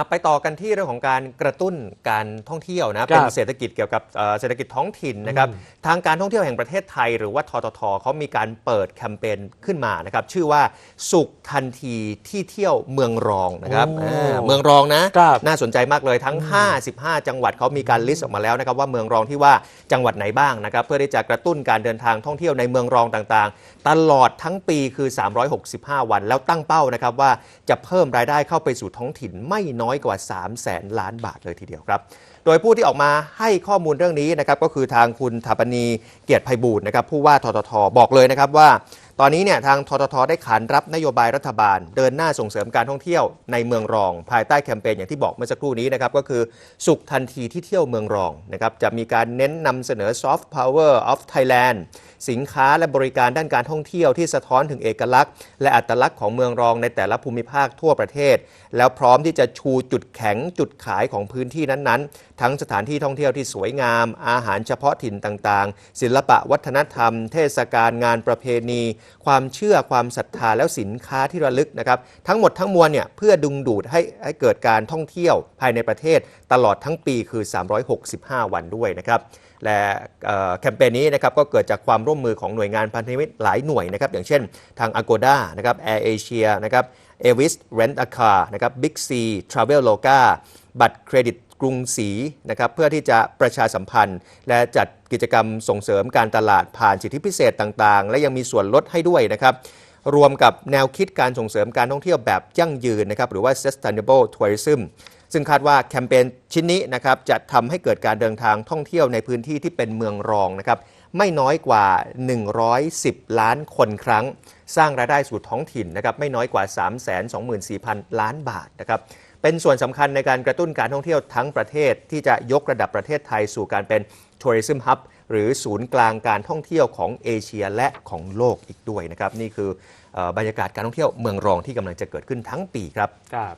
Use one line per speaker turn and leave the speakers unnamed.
อะไปต่อกันที่เรื่องของการกระตุ้นการท่องเที่ยว
ครั
นะ
บ
เป็นเศรษฐกิจเกี่ยวกับเอ่อเศรษฐกิจท้องถิ่นนะครับ
อืม
ทางการท่องเที่ยวแห่งประเทศไทย หรือว่าทททเขามีการเปิดแคมเปญขึ้นมานะครับชื่อว่าสุขทันทีที่เที่ยวเมืองรองนะครับ
โอ้
อ่าเมืองรองนะ
ครับ
น่าสนใจมากเลยทั้ง 55 จังหวัดเขามีการลิสต์ออกมาแล้วนะครับว่าเมืองรองที่ว่าจังหวัดไหนบ้างนะครับเพื่อที่จะกระตุ้นการเดินทางท่องเที่ยวในเมืองรองต่างๆ ตลอดทั้งปีคือ 365 วัน แล้วตั้งเป้านะครับว่าจะเพิ่มรายได้เข้าไปสู่ท้องถิ่นไม่น้อยอยกว่า3แสนล้านบาทเลยทีเดียวครับ โดยผู้ที่ออกมาให้ข้อมูลเรื่องนี้นะครับก็คือทางคุณถาปณีเกียรติไพบูลย์นะครับผู้ว่าทททบอกเลยนะครับว่า ตอนนี้เนี่ยทางทททได้ขานรับนโยบายรัฐบาล เดินหน้าส่งเสริมการท่องเที่ยวในเมืองรอง ภายใต้แคมเปญอย่างที่บอกเมื่อสักครู่นี้นะครับก็คือสุขทันทีที่เที่ยวเมืองรองนะครับจะมีการเน้นนำเสนอ soft power of Thailand สินค้าและบริการด้านการท่องเที่ยวที่สะท้อนถึงเอกลักษณ์ และอัตลักษณ์ของเมืองรองในแต่ละภูมิภาคทั่วประเทศ แล้วพร้อมที่จะชูจุดแข็งจุดขายของพื้นที่นั้นๆ ทั้งสถานที่ท่องเที่ยวที่สวยงาม อาหารเฉพาะถิ่นต่างๆ ศิลปะวัฒนธรรม เทศกาลงานประเพณี ความเชื่อความศรัทธาแล้วสินค้าที่ระลึกนะครับทั้งหมดทั้งมวลเนี่ยเพื่อดึงดูดให้ให้เกิดการท่องเที่ยวภายในประเทศตลอดทั้งปีคือ 365 วันด้วยนะครับและแคมเปญนี้นะครับก็เกิดจากความร่วมมือของหน่วยงานพันธมิตรหลายหน่วยนะครับอย่างเช่นทาง Agoda นะครับ Air Asia นะครับ Avis Rent a Car นะครับ Big C Travel Loga บัตรเครดิตกรุงศรีนะครับเพื่อที่จะประชาสัมพันธ์ และจัดกิจกรรมส่งเสริมการตลาดผ่านสิทธิพิเศษต่างๆ และยังมีส่วนลดให้ด้วยนะครับรวมกับแนวคิดการส่งเสริมการท่องเที่ยวแบบยั่งยืนนะครับหรือว่า sustainable tourism ซึ่งคาดว่าแคมเปญชิ้นนี้นะครับจะทำให้เกิดการเดินทางท่องเที่ยวในพื้นที่ที่เป็นเมืองรองนะครับ ไม่น้อยกว่า 110 ล้านคนครั้ง สร้างรายได้สู่ท้องถิ่นนะครับไม่น้อยกว่า 324,000 ล้านบาทนะครับเป็นส่วนสำคัญในการกระตุ้นการท่องเที่ยวทั้งประเทศ ที่จะยกระดับประเทศไทยสู่การเป็น Tourism Hub หรือศูนย์กลางการท่องเที่ยวของเอเชียและของโลกอีกด้วยนะครับนี่คือออบรรยากาศการท่องเที่ยวเมืองรองที่กำลังจะเกิดขึ้นทั้งปีครับ
ครับ